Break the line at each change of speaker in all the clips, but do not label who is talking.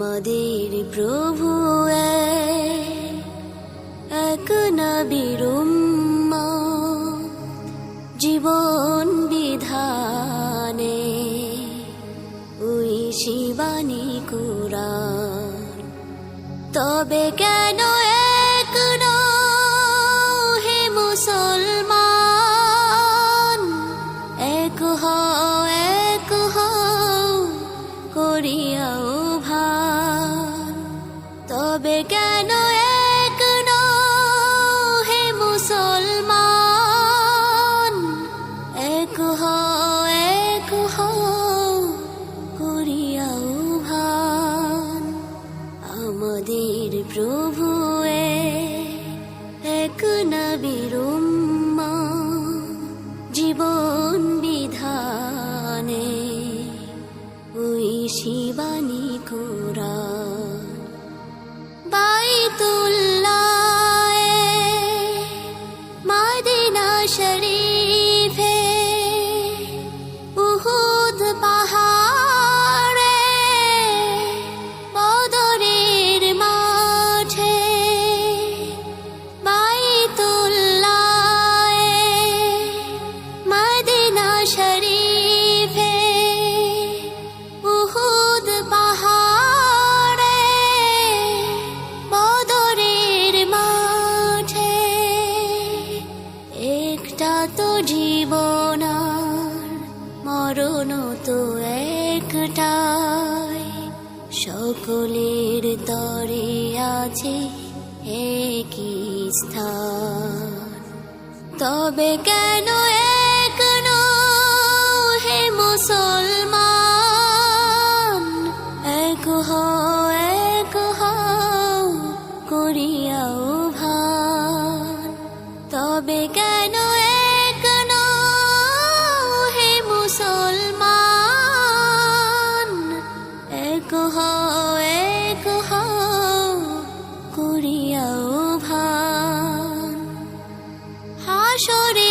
আমাদের প্রভু এক, নবীর উম্মত, জীবন বিধানে। ওই শিবানী কুরান তবে কেন এক হে মুসলমান? এক হও এক হও করিয়াও তবে কেন এক হে মুসলমান? এক হও এক হও করিয়াও ভান। আমাদের প্রভু এক নবীর জীবন বিধানে। ওই শিবানী tu. মরণ তো একটাই। সকলের তরে আছে একই স্থান। তবে কেন lloré.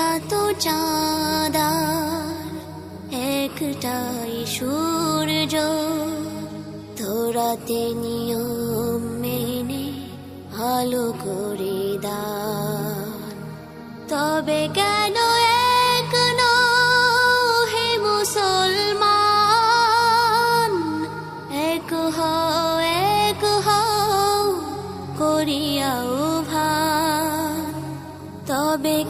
একটা তো চাঁদার, একটাই সূর্য। তোরাতে নিয়ম মেনে ভালো করে দান। তবে কেন এক হে মুসলমান? এক হও, করিয়াও ভান। তবে